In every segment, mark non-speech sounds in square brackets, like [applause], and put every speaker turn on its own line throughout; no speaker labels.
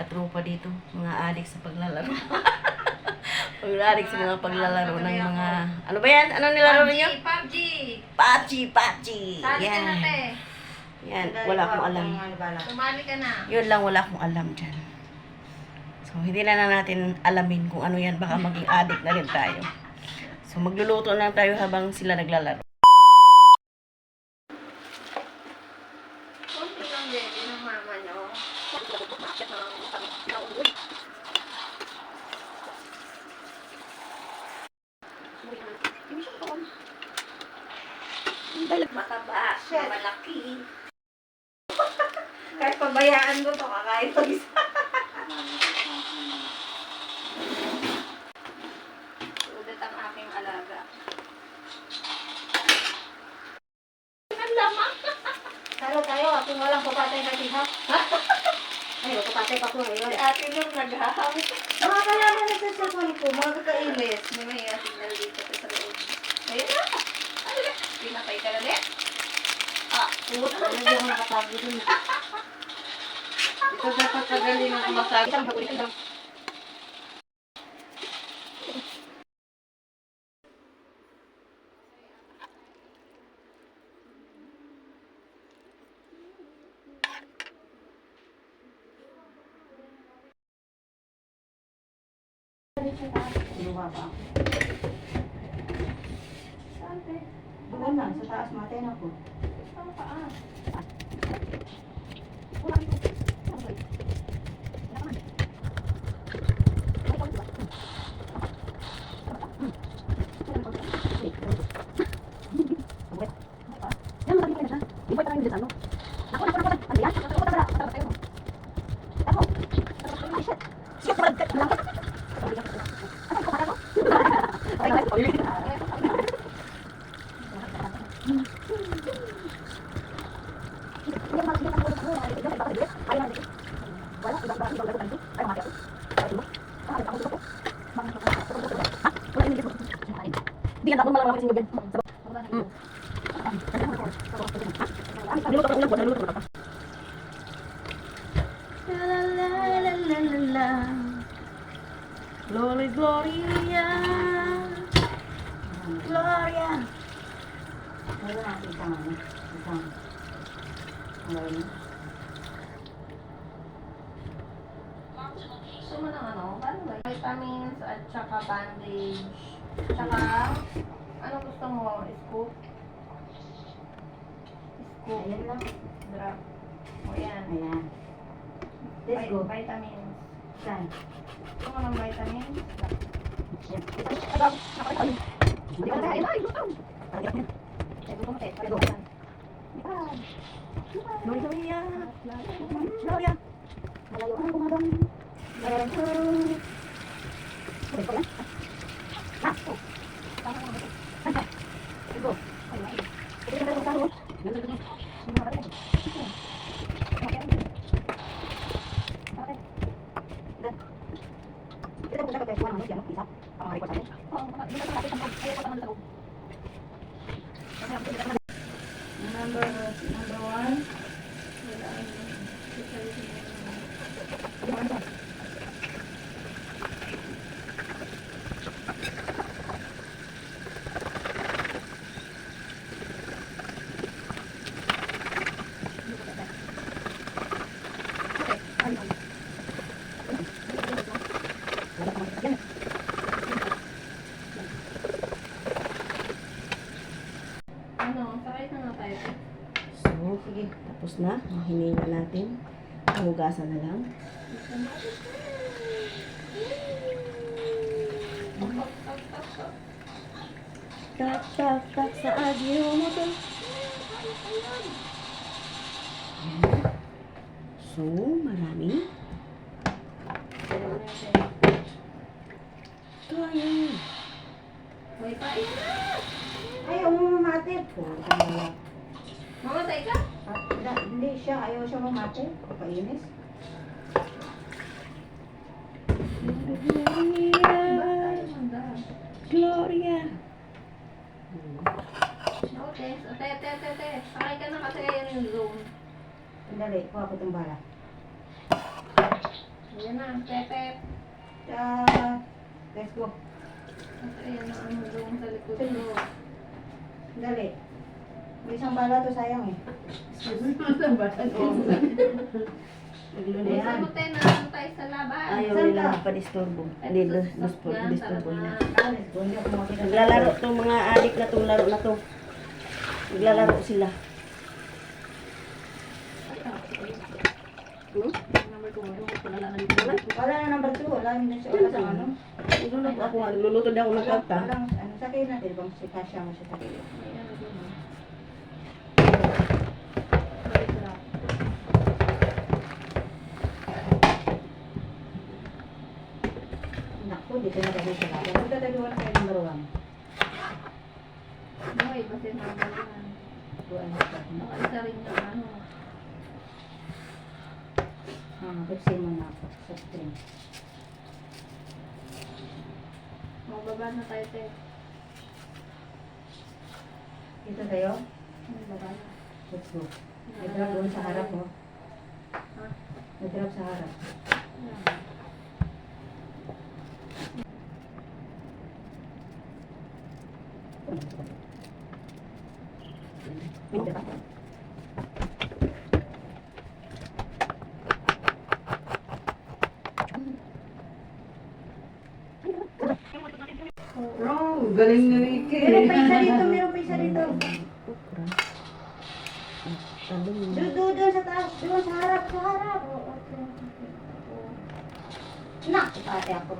katropa dito. Mga adik sa paglalaro. [laughs] Pag-adik sa mga paglalaro ng mga... Ano ba yan? Ano nilalaro niyo?
PUBG!
Pachi, pachi.
Sali ka na,
Yan.
te.
Yan, wala akong alam.
Sumali ka na.
Yun lang, wala akong alam dyan. So, hindi na, na natin alamin kung ano yan. Baka maging addict na rin tayo. So, magluluto lang tayo habang sila naglalaro.
Kunti lang baby ng mama niyo. Mataba, malaki. [laughs] Kahit pabayaan ko to, kakain pag isa. Ulit ang aking alaga. Ang lamang.
Talo tayo, ako walang papatay kasi ha. [laughs] Ay, papatay pa ko
Si
ngayon.
ate nung naghahawit.
Mga kalaman na sa cellphone ko, mga kakailis.
May may signal dito sa loob. Ayun na. Ano na? Pinatay ka na din? Ah, puta.
Ano yung mga katabi dun? [laughs]
Ito dapat pagaling ang masabi.
Isang pakulit lang. Luwa ba? Doon lang, sa taas matay na po.
Hindi yan, ako malamang kasi la la la la la. Glory, Gloria. Gloria.
Meron natin isang ano, ngayon.
Ano? Paano ba? Vitamins at saka bandage. Tsaka, ano gusto mo? Scoop? Scoop.
Ayan lang.
Drop. O yan.
Ayan. Let's go.
Vitamins.
Saan?
Gusto mo ng vitamins?
Gloria. Gloria.
Malayo ang kumadang. Number, number one.
Ano? Sakay na nga tayo.
So, sige, tapos na. Hininga natin. Hugasan na lang. Tak, tak, tak sa agyo mo to. Ayan. So, marami. Ito, ayan.
May pain na!
Ayaw mo mamate. Puta na lang.
Mamatay ka?
Hindi siya, ayaw siya mamate. Kapainis.
Gloria. Gloria.
Okay. So, te, te, te, te. Sakay ka na kasi yun yung zone.
Sandali, kuha ko itong bala.
Yan na, Pepe.
Ah, let's go.
Ito yan ang doon sa likod mo.
Dali. Isang bala to sayang eh. [laughs]
Nagluluto.
May sagutin na lang tayo sa laban.
Ayaw
Saan
nila
ka?
mapadisturbo.
Ay,
Hindi, disturbo
na.
Naglalaro tong mga adik na tong laro na to. Naglalaro sila. Hmm?
Wala na number 2. Wala na siya. Wala sa ano.
Nagluluto ako. Nagluluto din ako ng.
Walang, ano, sakay natin. Bang si Kasha mo siya sakay.
May ano doon, ah.
Naku, dito na tayo sa laban. Dito tayo number 1.
Boy, basta number yan.
Buwan.
Baka isa rin yung ano.
Ah, Pepsi mo na ako. Soft drink.
Magbaba na tayo, te.
Dito tayo.
Magbaba na.
Let's go. Nag-drop doon sa harap mo.
Ha?
Nag-drop sa harap.
Yan.
Oh, galing ni
Meron pa isa dito, meron pa isa dito. Doon, doon, doon sa taas. Doon sa harap, sa harap. Nak, ate ako.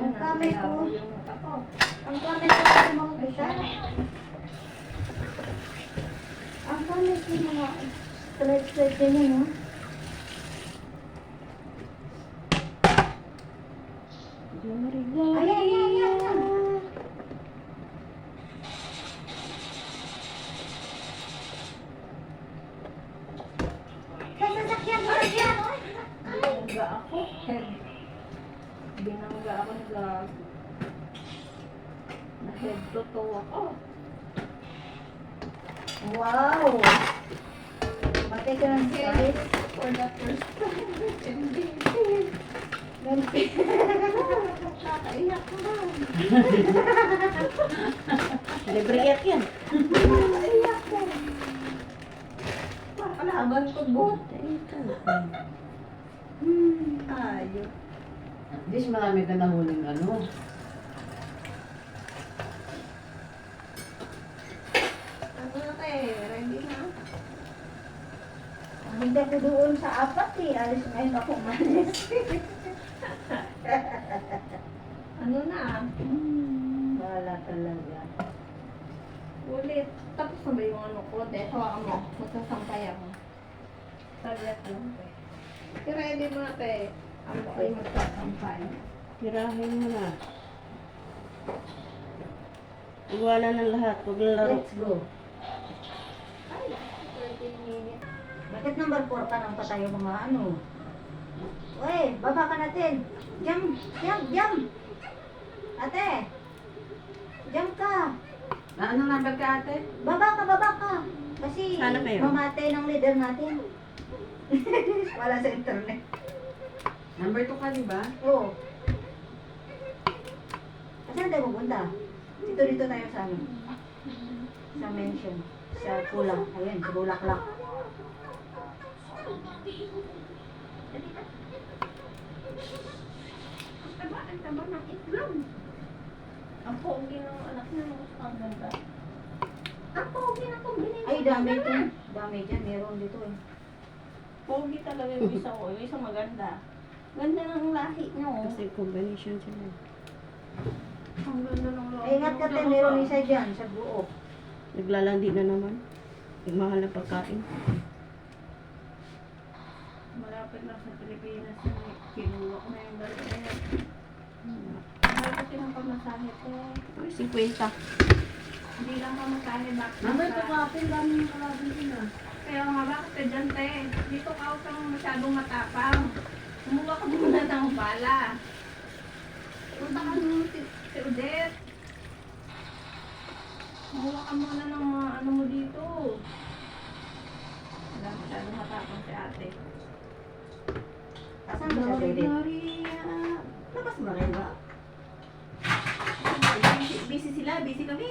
Ang kamay ko. Ang kamay ko sa mga bisa. Ang kamay ko mga slide-slide din yun, no?
Gari,
Ayan, ayan, ayan, ayan. Sa sasakyan, sasakyan, oy.
Binangga ako. Head. Binangga ako ng lag. Na head to toe ako.
Wow! Matay ka ng space.
For the first time. Hindi.
Ganti.
Nakakaiyak ko na.
Libre yak yan.
Nakakaiyak ko. Kalaban ko bot.
Ayo.
At least marami ka nahuling ano.
Tayo? Ready na?
Hindi ako doon sa apat eh. Alis ngayon ako malis. [laughs]
Ano na?
Wala talaga.
Ulit. Tapos na ba yung ano ko? Dahil hawakan mo. Magsasampay ako. Saglit lang te. I-ready mo na te. Ako ay magsasampay.
Tirahin mo na. Iwanan ng lahat. Huwag laro.
Let's go. Bakit number 4 ka nang patayo mga ano? Uy, baba ka natin. Jump, jump, jump. Ate, jump ka.
Na ano number ka ate?
Baba ka, baba ka. Kasi
Sana kayo.
mamatay ng leader natin. [laughs] Wala sa internet.
Number 2 ka, di ba?
Oo. Saan tayo pupunta? Dito dito tayo sa ano? Sa mansion. Sa kulang. Ayun, sa bulaklak.
Ang taba, ang taba ng itlog. Ang pogi ng anak niya. Ang ganda. Ang pogi na combination.
Ay, dami ito. Dami dyan. Meron dito eh.
Pogi talaga yung isa ko. Yung isa maganda. Ganda ng lahi niya oh.
Kasi combination sila.
Ang ganda ng lahi.
Ingat ka tayo. Meron isa dyan sa buo.
Naglalandi na naman. Yung mahal na pagkain.
Malapit lang sa Pilipinas yung kinuha ko na yung balik na yan. Mahal kasi ng pamasahe ko.
Ay, 50.
Hindi lang pamasahe back.
Number 2 ka ate, dami yung kalabin din ah.
Kaya nga bakit ka dyan, te? Dito ka kang masyadong matapang. Kumuha ka muna ng bala. Punta ka muna si, si Odette. Kumuha ka muna ng mga ano mo dito. Wala masyadong matapang si ate.
Sa David. Labas mo rin ba?
Busy, busy sila, busy kami.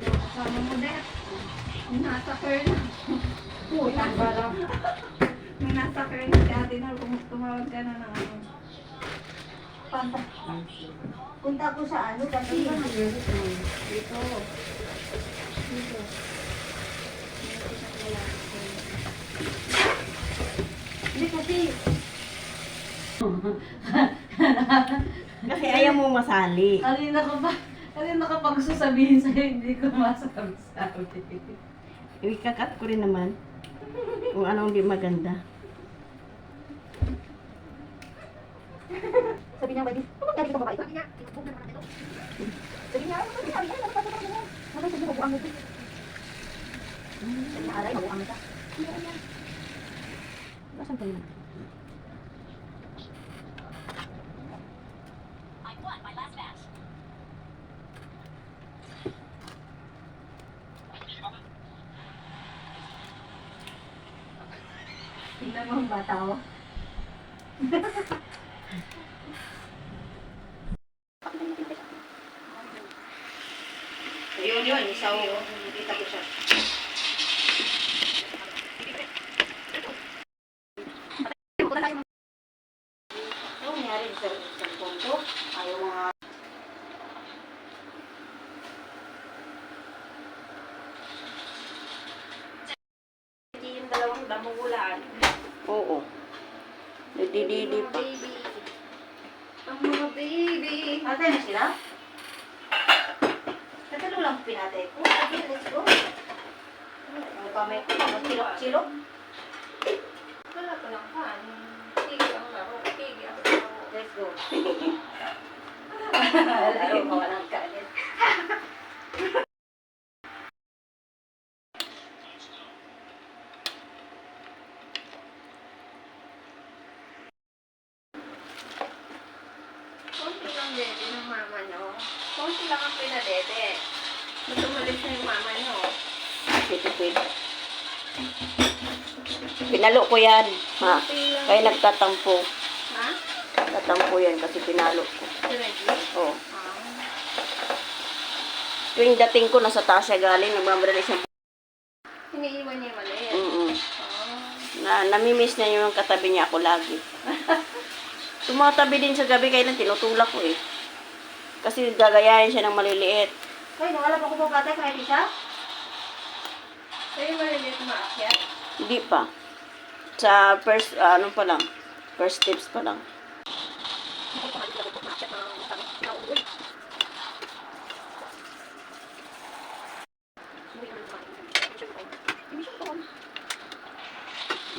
Kasama mo din. Yung nasa kern.
Putang ba lang?
Yung nasa kern si ate na tum- tumawag ka na ng ano.
Punta ko sa ano kasi.
Dito. Dito.
Hindi kasi.
Kasi ayaw mo masali.
Kanina ko ba? Kanina ka pa gusto sabihin sa'yo, hindi ko masabi-sabi.
Ikakat ko rin naman. Kung anong di maganda.
Sabi niya, baby, pumunta dito babae. Sabi niya, sabi niya, sabi niya, sabi niya, sabi niya, mabuang mo. Sabi niya, aray, mabuang mo ka.
Nasaan pa yun?
Tingnan mo ang bata oh. 大学生。Pinatay ko. Sige, let's go. Ano pa may silok-silok?
Wala pa lang kan. Sige ang laro. Sige ang laro.
Let's go. [laughs] Laro ka walang kanin.
Konti lang dede ng mama nyo. Konti lang ang pinadede. Ba't umalis na yung mama nyo?
Pitipid. Pinalo ko yan.
Lang.
Kaya nagtatampo.
Ha?
Tatampo yan kasi pinalo ko. Oo.
Ah.
Tuwing dating ko, nasa taas siya galing. Nagmamadali siya.
Iniiwan niya maliit.
Mm
Ah.
Na, namimiss niya yung katabi niya ako lagi. [laughs] Tumatabi din sa gabi, kaya lang tinutulak ko eh. Kasi gagayahin siya ng maliliit.
Hoy, nung alam ako pa bata kahit isa?
Sa'yo maliliit maakyat?
Hindi pa. Sa first, ah, ano pa lang. First tips pa lang.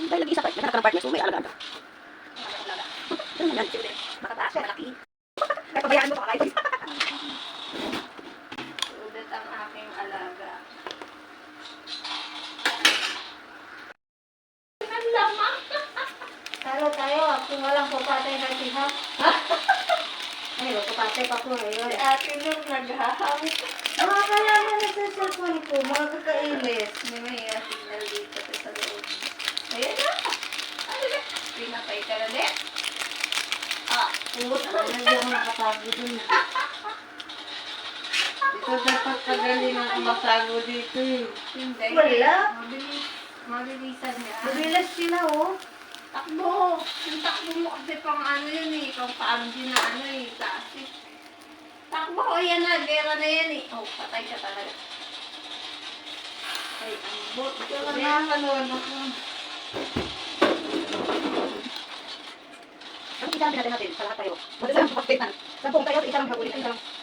Dahil lagi isa pa, nagkakaroon ng partner, so may alaga ka. Ganun yan.
Makataas, malaki. Kaya pabayaan mo pa kayo.
Ulit ang aking alaga. Ang lamang!
Talo tayo, kung walang papatay na siya. Ay, papatay pa ko ngayon.
Si ate nung naghahang.
Mga kalaman na sa cellphone ko, mga kakailis.
May may uh, signal dito sa loob. Ayan na! Ano na? Pinapay ka na din. Ah,
Pumunta na, hindi ako nakatago dun.
Ito dapat pagaling ang matago dito eh.
hindi.
Wala.
Mabilis. Mabilisan niya.
Mabilas sila, oh.
Takbo! Yung takbo mo kasi pang ano yun eh. Pang paano din na ano eh. Plastic. Takbo! O yan na. Gera na yan eh. Oh, patay ka talaga. Ay, ang bot.
Ito ka nakakanood ako.
Ano kita natin natin sa lahat tayo? Wala lang na. Sampung tayo, isa lang hagulin. Isa lang.